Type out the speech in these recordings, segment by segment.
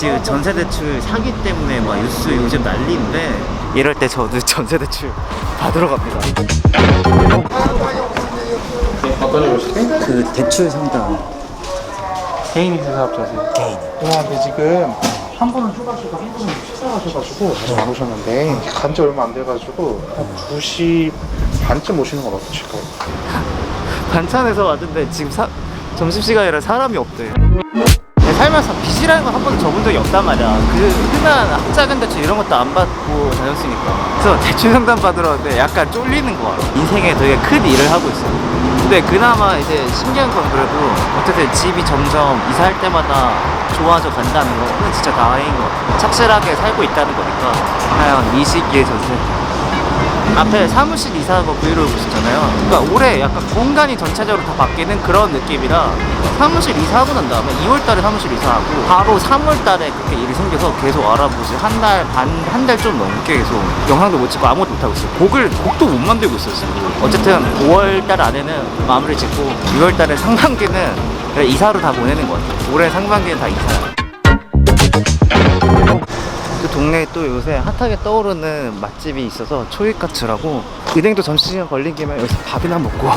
지금 전세 대출 사기 때문에 막 뉴스 요즘 난리인데 이럴 때 저도 전세 대출 받으러 갑니다. 어떤 일 오시게? 그 대출 상담 개인 사업자세요? 개인. 와, 근데 지금 한 분은 휴가시고 한 분은 식사하셔가지고 아직 안 오셨는데 간지 얼마 안 돼가지고 한 2시 반쯤 오시는 건 어떠실까요? 반찬에서 왔는데 지금 사, 점심시간이라 사람이 없대. 살면서 빚이라는 걸 한 번도 져본 적이 없단 말이야. 그 흔한 학자금 대출 이런 것도 안 받고 다녔으니까. 그래서 대출 상담 받으러 왔는데 약간 쫄리는 거야. 인생에 되게 큰 일을 하고 있어요. 근데 그나마 이제 신기한 건 그래도 어쨌든 집이 점점 이사할 때마다 좋아져 간다는 거. 그건 진짜 다행인 것 같아. 착실하게 살고 있다는 거니까. 과연 이 시기에 전세. 앞에 사무실 이사한 거 브이로그 보셨잖아요. 그러니까 올해 약간 공간이 전체적으로 다 바뀌는 그런 느낌이라 사무실 이사하고 난 다음에 2월 달에 사무실 이사하고 바로 3월 달에 그렇게 일이 생겨서 계속 알아보지 한 달 반, 한 달 좀 넘게 계속 영상도 못 찍고 아무것도 못 하고 있어요. 곡을, 곡도 못 만들고 있어요, 지금. 어쨌든 5월 달 안에는 마무리 짓고 6월 달에 상반기는 그냥 이사로 다 보내는 것 같아요. 올해 상반기는 다 이사 동네에 또 요새 핫하게 떠오르는 맛집이 있어서 초이카츠라고. 은행도 점심시간 걸린 김에 여기서 밥이나 먹고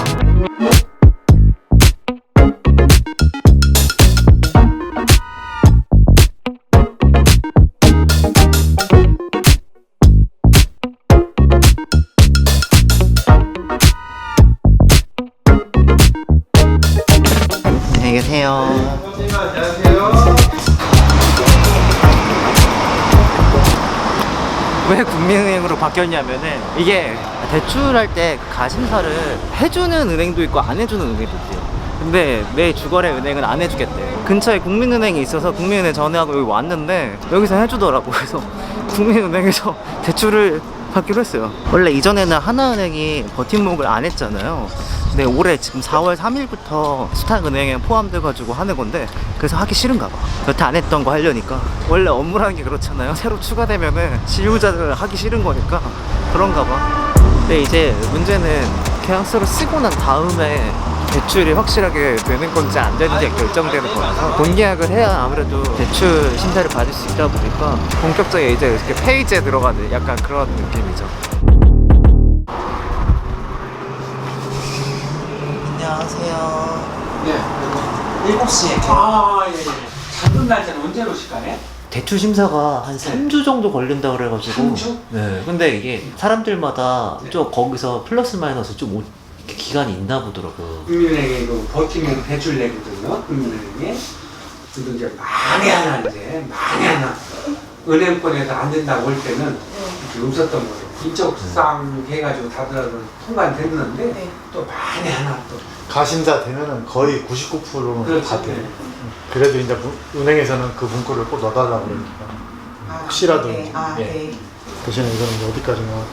왜 국민은행으로 바뀌었냐면은 이게 대출할 때그 가심사를 해주는 은행도 있고 안 해주는 은행도 있대요. 근데 내 주거래 은행은 안 해주겠대. 근처에 국민은행이 있어서 국민은행 전화하고 여기 왔는데 여기서 해주더라고. 그래서 국민은행에서 대출을 받기로 했어요. 원래 이전에는 하나은행이 버팀목을 안 했잖아요. 근데 올해 지금 4월 3일부터 수탁은행에 포함돼 가지고 하는 건데 그래서 하기 싫은가 봐. 여태 안 했던 거 하려니까 원래 업무라는 게 그렇잖아요. 새로 추가되면은 실무자들 하기 싫은 거니까 그런가 봐. 근데 이제 문제는 계약서를 쓰고 난 다음에 대출이 확실하게 되는 건지 안 되는지 결정되는 거라서 본계약을 해야 아무래도 대출 심사를 받을 수 있다 보니까 본격적인 이제 이렇게 페이지에 들어가는 약간 그런 느낌이죠. 안녕하세요. 네. 7시에 아, 예, 예. 작은 날짜는 언제 오실까요? 대출 심사가 한 3주 정도 걸린다 그래가지고 삼 주? 네 근데 이게 사람들마다 좀 거기서 플러스 마이너스 좀 오- 이렇게 기간이 있나 보더라고요 국민은행에 그 버티면 대출 내거든요. 국민은행에. 근데 이제 많이 하나 이제 많이 하나 은행권에서 안 된다고 할 때는 이렇게 없었던 거예요. 인적 상 해가지고 다들 통과됐는데 네. 또 많이 하나 또 가심사 되면은 거의 99%는 그렇지. 다 돼요. 그래도 이제 문- 은행에서는 그 문구를 꼭 넣어달라고 그러니까. 아, 혹시라도 네. 아, 예. 네. 대신에 이거는 이제 어디까지나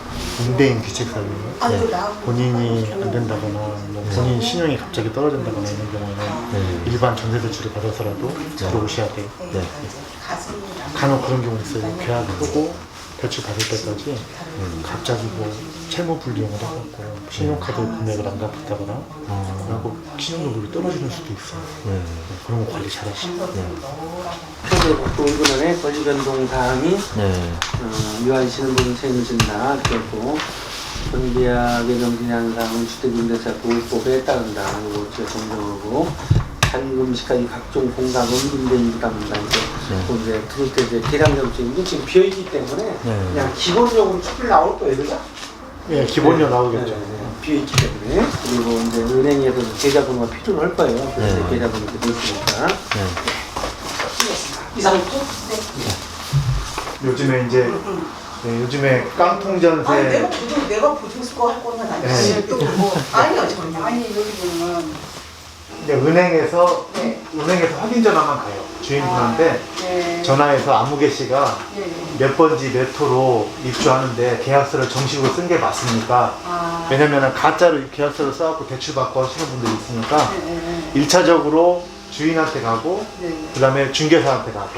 임대인 규칙 사유예요. 아, 나 본인이 안 된다거나 뭐 본인 신용이 갑자기 떨어진다거나 이런 경우는 네. 일반 전세 대출을 받아서라도 들어오셔야 돼요. 네. 네. 간혹 그런 경우 있어요. 계약 끄고 대출 받을 때까지 갑자기 뭐 채무 불이용을 해갖고 신용카드 금액을 안 갚았다거나 그리고 신용등급이 떨어지는 수도 있어요. 네. 그런 거 관리 잘하시고. 현재국도 은행에 권리 변동 사항이 네. 어, 유한시는 부분 책임진다. 그렇고 본계약의 명시한 사항은 주택임대차 보호법에 따른다. 이거 제가 정정하고 잔금 시까지 각종 공과금 임대인 부담한다. 이제 네. 또 이제 들을 때 이제 계량 점수인데 지금 비어 있기 때문에 네. 그냥 기본적으로 축을 나올 거예요, 그죠? 예, 기본료 네, 나오겠죠. 네, 네. 비어 있기 때문에 그리고 이제 은행에서도 계좌번호가 필요할 거예요. 그래서 네. 계좌번호 이렇게 넣으시니까 네. 이상했죠? 요즘에 이제 네, 요즘에 깡통 전세 아니 내가 보증 내가 보증 수거 할 거면 네. 아니지 또뭐 아니요 전혀 아니 여기 보면 이제 은행에서 네. 은행에서 확인 전화만 가요 주인분한테 네. 전화해서 안무개 씨가 네. 몇 번지 몇 호로 입주하는데 계약서를 정식으로 쓴 게 맞습니까? 아. 왜냐면은 가짜로 계약서를 써갖고 대출 받고 하시는 분들이 있으니까 네. 일차적으으로 주인한테 가고 네. 그 다음에 중개사한테 가고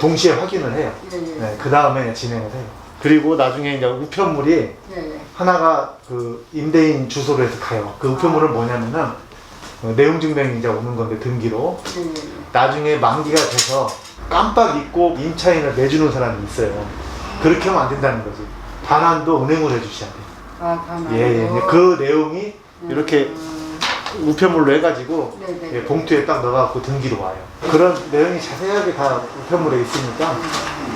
동시에 확인을 해요. 네. 그 다음에 진행을 해요. 그리고 나중에 이제 우편물이 네. 하나가 그 임대인 주소로 해서 가요. 그 우편물은 뭐냐면은 어, 내용 증명이 이제 오는 건데 등기로 네. 나중에 만기가 돼서 깜빡 잊고 임차인을 내주는 사람이 있어요. 그렇게 하면 안 된다는 거지. 반환도 은행으로 해주셔야 돼. 아, 가만. 예, 예. 그 내용이 이렇게 우편물로 해가지고 네네. 예, 봉투에 딱 넣어갖고 등기로 와요. 그런 내용이 자세하게 다 우편물에 있으니까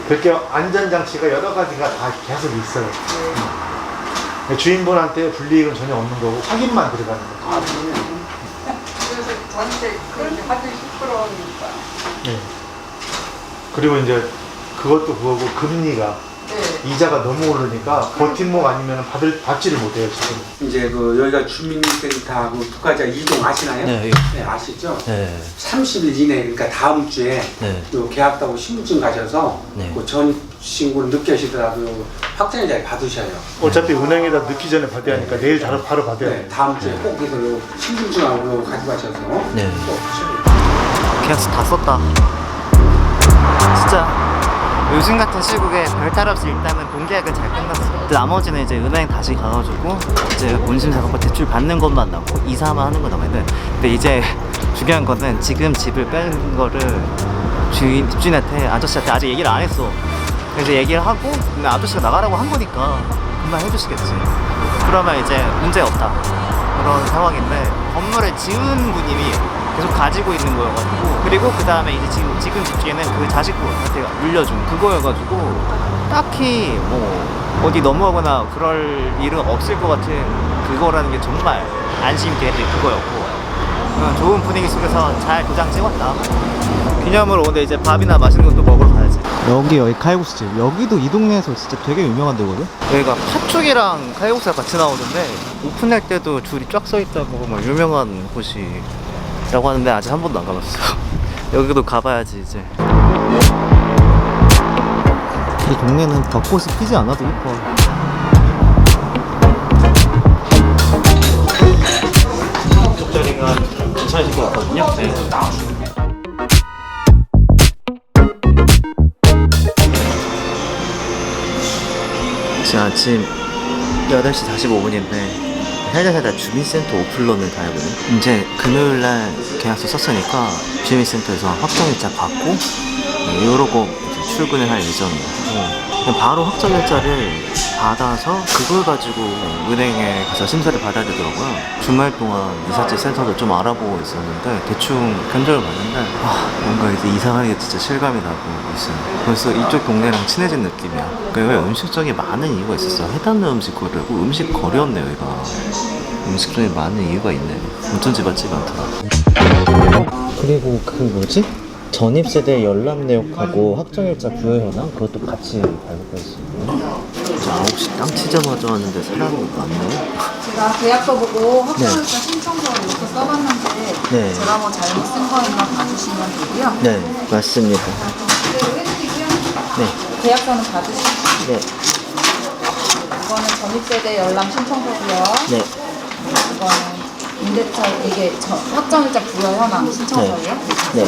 그렇게 안전장치가 여러 가지가 다 계속 있어요. 음. 주인분한테 불이익은 전혀 없는 거고 확인만 들어가는 거죠. 그래서 전체 하도 시끄러우니까. 네. 그리고 이제 그것도 그거고 금리가 네. 이자가 너무 오르니까 버팀목 아니면 받을 받지를 못해요 지금. 이제 그 여기가 주민센터하고 국가자 이동 아시나요? 네, 네, 아시죠? 네. 30일 이내 그러니까 다음 주에 네. 요 계약하고 신분증 가져서 네. 그 전입 신고를 늦게 하시더라도 확정일자에 받으셔요. 어차피 은행에다 넣기 전에 받아야 하니까 내일 바로 바로 받아야 네. 다음 주에 꼭 그래서 요 신분증하고 요 가져가셔서 네. 꼭 하셔야 계약서 다 썼다. 진짜 요즘 같은 시국에 별탈 없이 일단은 공계약은 잘 끝났어. 근데 나머지는 이제 은행 다시 가가지고 이제 원심사 갖고 대출 받는 것만 남고 이사만 하는 거 남았는데 근데 이제 중요한 거는 지금 집을 빼는 거를 주인 집주인한테 아저씨한테 아직 얘기를 안 했어. 그래서 얘기를 하고 근데 아저씨가 나가라고 한 거니까 금방 해주시겠지. 그러면 이제 문제 없다. 그런 상황인데 건물을 지은 분이 계속 가지고 있는 거여가지고 그리고 그 다음에 이제 지금 지금 집주인은 그 자식분한테 물려준 그거여가지고 딱히 뭐 어디 넘어가거나 그럴 일은 없을 것 같은 그거라는 게 정말 안심 되는 그거였고 좋은 분위기 속에서 잘 도장 찍었다. 기념으로 오늘 이제 밥이나 맛있는 것도 먹으러 가야지. 여기 여기 칼국수집. 여기도 이 동네에서 진짜 되게 유명한 데거든. 여기가 팥죽이랑 칼국수가 같이 나오는데 오픈할 때도 줄이 쫙 서 있다고 막 유명한 곳이 라고 하는데 아직 한 번도 안 가봤어. 여기도 가봐야지 이제. 이 동네는 벚꽃이 피지 않아도 예뻐. 이쪽 자리가 괜찮으실 것 같거든요. 네. 지금 아침 8시 45분인데 살다살다 주민센터 오픈런을 가야거든. 이제 금요일날 계약서 썼으니까 주민센터에서 확정일자 받고 네, 이러고 이제 출근을 할 예정이에요 바로 확정일자를 받아서 그걸 가지고 은행에 가서 심사를 받아야 되더라고요. 주말 동안 이삿짐 센터도 좀 알아보고 있었는데 대충 견적을 봤는데 아 뭔가 이제 이상하게 진짜 실감이 나고 있어요. 벌써 이쪽 동네랑 친해진 느낌이야. 그왜 음식점이 많은 이유가 있었어? 해당는 음식 거리고 음식 거리였네 여기가 음식점이 많은 이유가 있네. 어쩐지 맛집이 많더라 그리고 그 뭐지? 전입세대 열람 내역하고 확정일자 부여 현황 그것도 같이 발급했어요. 자 9시 땅 치자마자 왔는데 사람이 많네. 제가 계약서 보고 확정일자 신청서를 이렇게 써봤는데 네. 제가 뭐 잘못 쓴거 있나 봐주시면 되고요. 네 맞습니다. 그대로 해드리고요. 네 계약서는 받으시고 네. 이거는 전입세대 열람 신청서고요. 네. 이거는 임대차 이게 저, 확정일자 부여 현황 신청서예요. 네.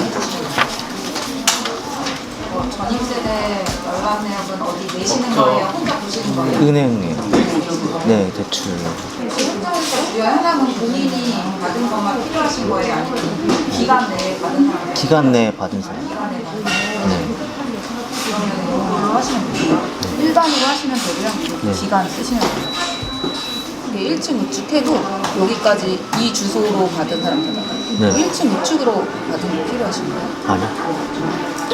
어, 전입세대 열람 내역은 어디 내시는 거예요? 혼자 보시는 거예요? 은행에 네 대출. 부여 현황은 본인이 받은 것만 필요하신 거예요? 아니면 기간 내에 받은 사람? 기간 내에 받은 사람. 기간에 받은 네. 그러면 이걸로 하시면 돼요. 일반으로 하시면 되고요. 네. 기간 쓰시면 돼요. 이게 1층 우측해도 여기까지 이 주소로 받은 사람들은 네. 1층 우측으로 받은 거 필요하신가요? 아니요.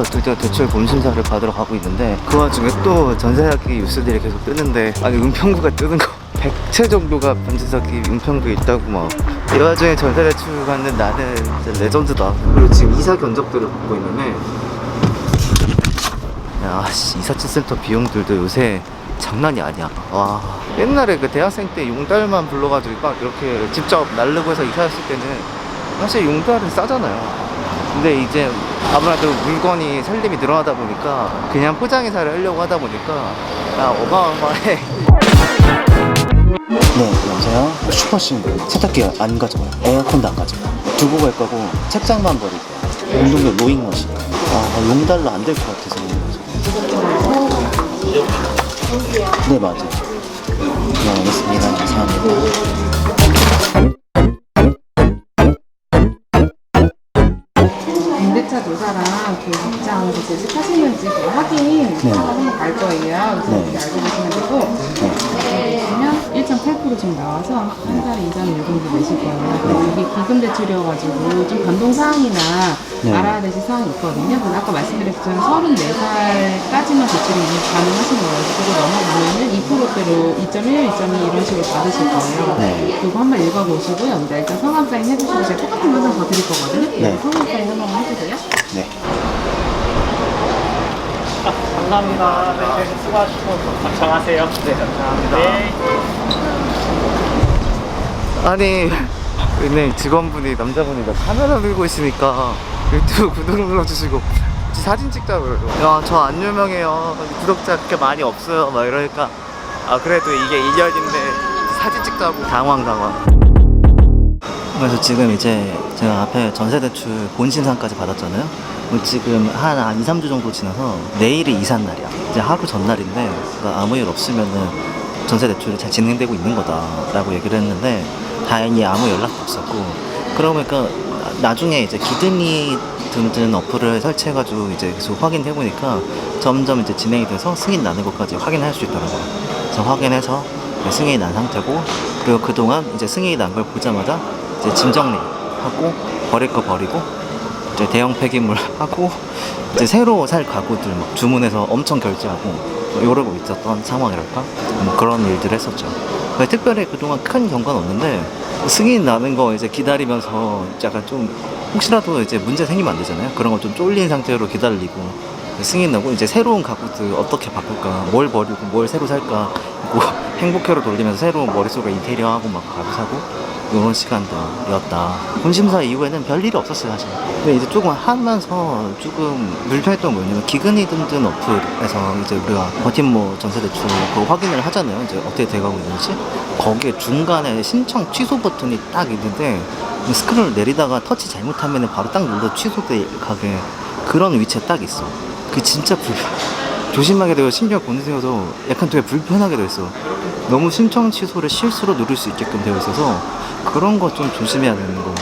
오전부터 드디어 대출 본심사를 받으러 가고 있는데 그 와중에 또 전세 사기 뉴스들이 계속 뜨는데 아니 은평구가 뜨는 거. 100채 정도가 전세사기 은평구에 있다고 막이 와중에 전세 대출 받는 나는 진짜 레전드다. 그리고 지금 이사 견적들을 보고 있는데. 야, 씨, 이사치 센터 비용들도 요새 장난이 아니야. 와, 옛날에 그 대학생 때 용달만 불러가지고 막 이렇게 직접 날르고 해서 이사했을 때는 사실 용달은 싸잖아요. 근데 이제 아무래도 물건이 살림이 늘어나다 보니까 그냥 포장 이사를 하려고 하다 보니까 야, 어마어마해. 네, 여보세요? 슈퍼싱글 세탁기 안 가져가요. 에어컨도 안 가져가요. 두고 갈 거고 책장만 버릴 거예요. 운동용 로잉머신. 아, 용달로 안될 것 같아서. 네, 맞아요. 네, 알겠습니다. 감사합니다. 그 입장 그 재직하시는지 그 확인 네. 한번 갈 거예요. 그래서 이렇게 알고 계시면 되고 여기 보시면 1.8% 지금 나와서 한 달에 이자는 요 정도 내실 거예요. 그리고 이게 기금 대출이어가지고 좀 변동 사항이나 네. 알아야 되실 사항이 있거든요. 그래서 아까 말씀드렸지만 34살까지만 대출이 가능하신 거예요. 그거 넘어가면은 2%대로 2.1, 2.2 이런 식으로 받으실 거예요. 네. 그거 한번 읽어보시고요. 네, 일단 성함 사인 해주시고 제가 똑같은 거 하나 더 드릴 거거든요. 네. 성함 사인 한번 해주세요. 네. 감사합니다. 네, 수고하시고 걱정하세요. 네, 감사합니다. 아니, 은행 직원분이 남자분이 나 카메라 들고 있으니까 유튜브 구독 눌러주시고 같이 사진 찍자고 그래요. 야, 저 안 유명해요. 구독자 그렇게 많이 없어요. 막 이러니까 아 그래도 이게 인연인데 사진 찍자고 당황 당황. 그래서 지금 이제 제가 앞에 전세대출 본신상까지 받았잖아요. 지금 한, 한 2, 3주 정도 지나서 내일이 이삿날이야. 이제 하루 전날인데 그러니까 아무 일 없으면은 전세대출이 잘 진행되고 있는 거다라고 얘기를 했는데 다행히 아무 연락도 없었고 그러니까 나중에 이제 기든이 등등 어플을 설치해가지고 이제 계속 확인해 보니까 점점 이제 진행이 돼서 승인 나는 것까지 확인할 수 있더라고요. 그래서 확인해서 네, 승인이 난 상태고 그리고 그동안 이제 승인이 난 걸 보자마자 이제 짐 정리하고 버릴 거 버리고 이제 대형 폐기물 하고 이제 새로 살 가구들 막 주문해서 엄청 결제하고 뭐 이러고 있었던 상황이랄까 뭐 그런 일들 했었죠. 특별히 그동안 큰 경과는 없는데 승인 나는 거 이제 기다리면서 약간 좀 혹시라도 이제 문제 생기면 안 되잖아요. 그런 거 좀 쫄린 상태로 기다리고 승인 나고 이제 새로운 가구들 어떻게 바꿀까 뭘 버리고 뭘 새로 살까 뭐 행복회로 돌리면서 새로운 머릿속에 인테리어 하고 막 가구 사고 이런 시간들이었다. 본심사 이후에는 별일이 없었어요 사실. 근데 이제 조금 하면서 조금 불편했던 건 뭐냐면 기근이 든든 어플에서 이제 우리가 버팀모 전세 대출 그거 확인을 하잖아요. 이제 어떻게 돼가고 있는지. 거기에 중간에 신청 취소 버튼이 딱 있는데 스크롤 내리다가 터치 잘못하면 바로 딱 눌러 취소돼 가게 그런 위치에 딱 있어. 그 진짜 불편 조심하게 되고 심지어 보내세요도 약간 되게 불편하게 돼 있어 너무 신청 취소를 실수로 누를 수 있게끔 되어 있어서 그런 거 좀 조심해야 되는 거.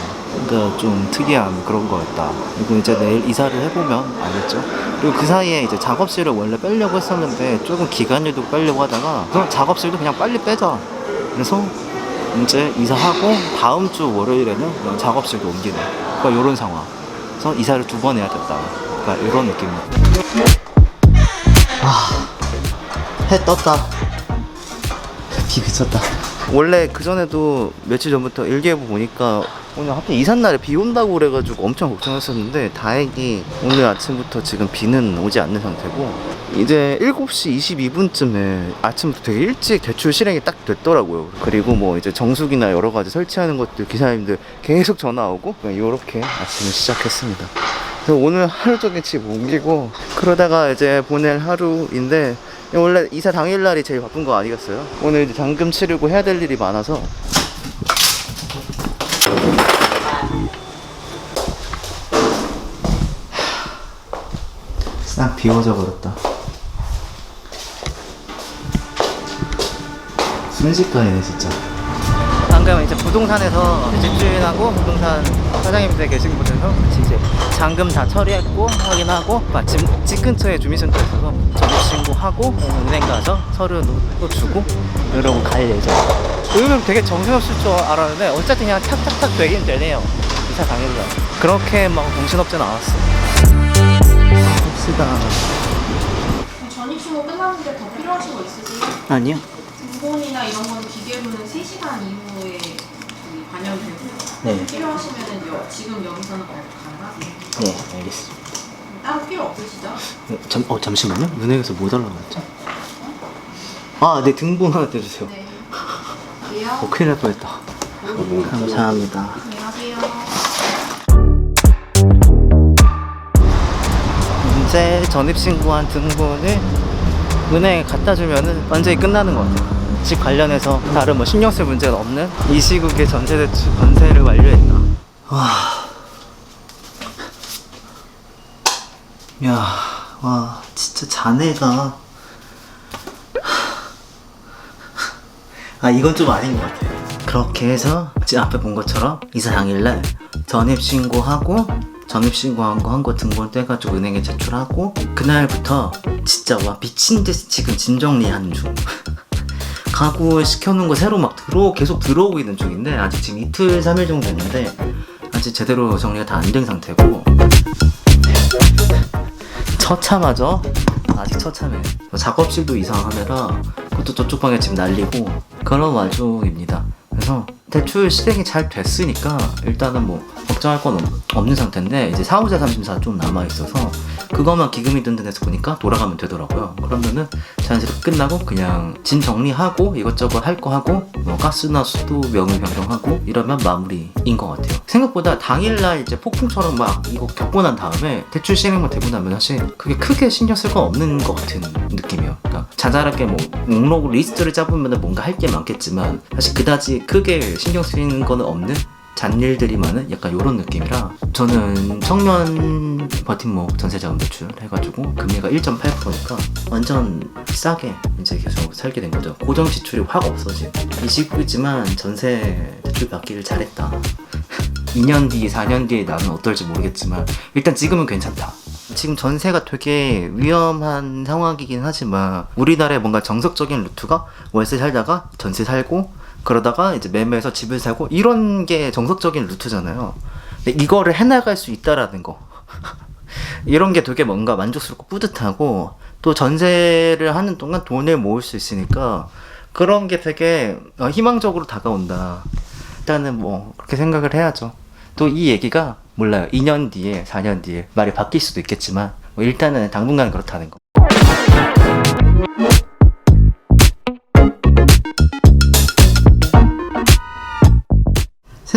그러니까 좀 특이한 그런 거였다. 그리고 이제 내일 이사를 해보면 알겠죠? 그리고 그 사이에 이제 작업실을 원래 빼려고 했었는데 조금 기간일도 빼려고 하다가 그럼 작업실도 그냥 빨리 빼자. 그래서 이제 이사하고 다음 주 월요일에는 작업실도 옮기는 그러니까 이런 상황. 그래서 이사를 두 번 해야 됐다. 그러니까 이런 느낌이야. 해 떴다. 비 그쳤다. 원래 그 전에도 며칠 전부터 일기예보 보니까 오늘 하필 이삿날에 비 온다고 그래가지고 엄청 걱정했었는데 다행히 오늘 아침부터 지금 비는 오지 않는 상태고 이제 7시 22분쯤에 아침부터 되게 일찍 대출 실행이 딱 됐더라고요. 그리고 뭐 이제 정수기나 여러 가지 설치하는 것들 기사님들 계속 전화 오고 이렇게 아침을 시작했습니다. 그래서 오늘 하루 종일 집 옮기고 그러다가 이제 보낼 하루인데 원래 이사 당일날이 제일 바쁜 거 아니겠어요? 오늘 이제 잔금 치르고 해야 될 일이 많아서. 싹 비워져 버렸다. 순식간이네 진짜 방금 이제 부동산에서 집주인하고 부동산 사장님들 계신 곳에서 같이 이제 잔금 다 처리했고 확인하고 마침 집 근처에 주민센터 있어서 전입 신고하고 은행 가서 서류 또 주고 이러고 갈 예정. 의외로 되게 정신없을 줄 알았는데 어쨌든 그냥 탁탁탁 되긴 되네요. 이사 당일날. 그렇게 막 정신없진 않았어. 봅시다. 전입신고 끝났는데 더 필요하신 거 있으세요? 아니요. 등본이나 이런 건 기계로는 3시간 이후에 저기 반영되고 네. 필요하시면은 여, 지금 여기서는 발급 가능하세요? 네, 알겠습니다. 따로 필요 없으시죠? 잠, 어, 잠시만요. 은행에서 뭐 달라고 했죠? 아, 네, 등본 하나 떼주세요. 네. 어, 큰일 날 뻔했다. 감사합니다. 안녕하세요. 이제 전입신고한 등본을 은행에 갖다 주면은 완전히 끝나는 것 같아요. 집 관련해서 다른 뭐 신경 쓸 문제는 없는 이 시국에 전세 대출 전세를 완료했다. 와. 야, 와, 진짜 자네가. 아, 이건 좀 아닌 것 같아요. 그렇게 해서 지금 앞에 본 것처럼 이사 당일날 전입신고하고 전입신고한 거 한 거 등본 떼가지고 은행에 제출하고 그날부터 진짜 와 미친 듯이 지금 짐 정리하는 중. 가구 시켜놓은 거 새로 막 들어 계속 들어오고 있는 중인데 아직 지금 이틀 3일 정도 됐는데 아직 제대로 정리가 다 안 된 상태고. 처참하죠? 아직 처참해. 작업실도 이상하느라 그것도 저쪽 방에 지금 날리고 그런 와중입니다. 그래서 대출 실행이 잘 됐으니까 일단은 뭐 걱정할 건 없- 없는 상태인데 이제 사후자 3심사 좀 남아 있어서 그것만 기금이 든 데서 보니까 돌아가면 되더라고요. 그러면은 자연스럽게 끝나고 그냥 짐 정리하고 이것저것 할 거 하고 뭐 가스나 수도 명의 변경하고 이러면 마무리인 것 같아요. 생각보다 당일날 이제 폭풍처럼 막 이거 겪고 난 다음에 대출 실행만 되고 나면 사실 그게 크게 신경 쓸 건 없는 것 같은 느낌이에요. 그러니까 자잘하게 뭐 목록 리스트를 짜보면 뭔가 할 게 많겠지만 사실 그다지 크게 신경 쓰이는 거는 없는 잔일들이 많은 약간 이런 느낌이라 저는 청년 버팀목 전세자금 대출 해가지고 금리가 1.8%니까 완전 싸게 이제 계속 살게 된 거죠. 고정 지출이 확 없어진 이 시국이지만 전세 대출 받기를 잘했다. 2년 뒤 4년 뒤에 나는 어떨지 모르겠지만 일단 지금은 괜찮다. 지금 전세가 되게 위험한 상황이긴 하지만 우리나라의 뭔가 정석적인 루트가 월세 살다가 전세 살고 그러다가 이제 매매해서 집을 사고 이런 게 정석적인 루트잖아요. 근데 이거를 해나갈 수 있다라는 거. 이런 게 되게 뭔가 만족스럽고 뿌듯하고 또 전세를 하는 동안 돈을 모을 수 있으니까 그런 게 되게 어, 희망적으로 다가온다. 일단은 뭐 그렇게 생각을 해야죠. 또 이 얘기가 몰라요. 2년 뒤에, 4년 뒤에 말이 바뀔 수도 있겠지만 뭐 일단은 당분간 그렇다는 거.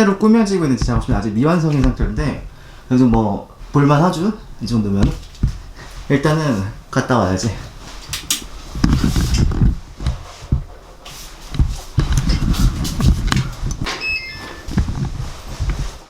새로 꾸며지고 있는 제 작업실은 아직 미완성인 상태인데 그래도 뭐 볼만하죠? 이 정도면? 일단은 갔다 와야지